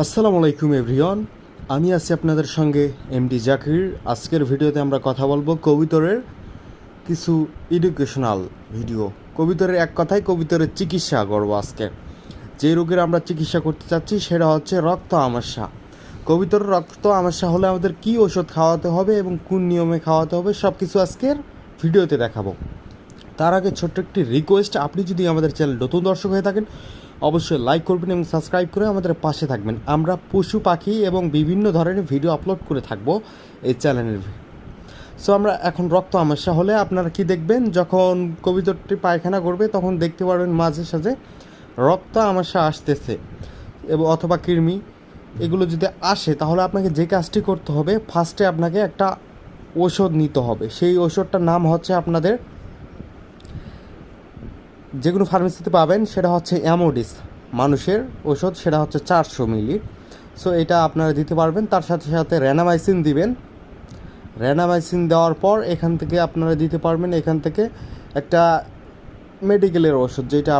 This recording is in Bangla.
আসসালামু আলাইকুম এভরিওয়ান। আমি আছি আপনাদের সঙ্গে এম এমডি জাকির। আজকের ভিডিওতে আমরা কথা বলব কবিতরের কিছু এডুকেশনাল ভিডিও কবিতরের এক কথায় কবিতরের চিকিৎসা করব আজকে। যে রোগের আমরা চিকিৎসা করতে চাচ্ছি, সেটা হচ্ছে রক্ত আমাশা। কবিতরের রক্ত আমাশা হলে আমাদের কী ওষুধ খাওয়াতে হবে এবং কোন নিয়মে খাওয়াতে হবে সব কিছু আজকের ভিডিওতে দেখাবো। তার আগে ছোট্ট একটি রিকোয়েস্ট আপনি যদি আমাদের চ্যানেল নতুন দর্শক হয়ে থাকেন, অবশ্যই লাইক করবেন এবং সাবস্ক্রাইব করে আমাদের পাশে থাকবেন। আমরা পশু, পাখি এবং বিভিন্ন ধরনের ভিডিও আপলোড করে থাকব এই চ্যানেলের সো আমরা এখন রক্ত আমাশা হলে আপনারা কি দেখবেন? যখন কবিতরটি পায়খানা করবে, তখন দেখতে পারবেন মাঝে সাঝে রক্ত আমাশা আসতেছে। এবং অথবা কৃমি, এগুলো যদি আসে, তাহলে আপনাকে যে কাজটি করতে হবে ফার্স্টে আপনাকে একটা ওষুধ নিতে হবে। সেই ওষুধটার নাম হচ্ছে আপনাদের যে কোনো ফার্মেসিতে পাবেন, সেটা হচ্ছে অ্যামোডিস মানুষের ওষুধ সেটা হচ্ছে চারশো মিলি। সো এটা আপনারা দিতে পারবেন। তার সাথে সাথে র্যানামাইসিন দিবেন। র্যানামাইসিন দেওয়ার পর এখান থেকে আপনারা দিতে পারবেন এখান থেকে একটা মেডিকেলের ওষুধ যেটা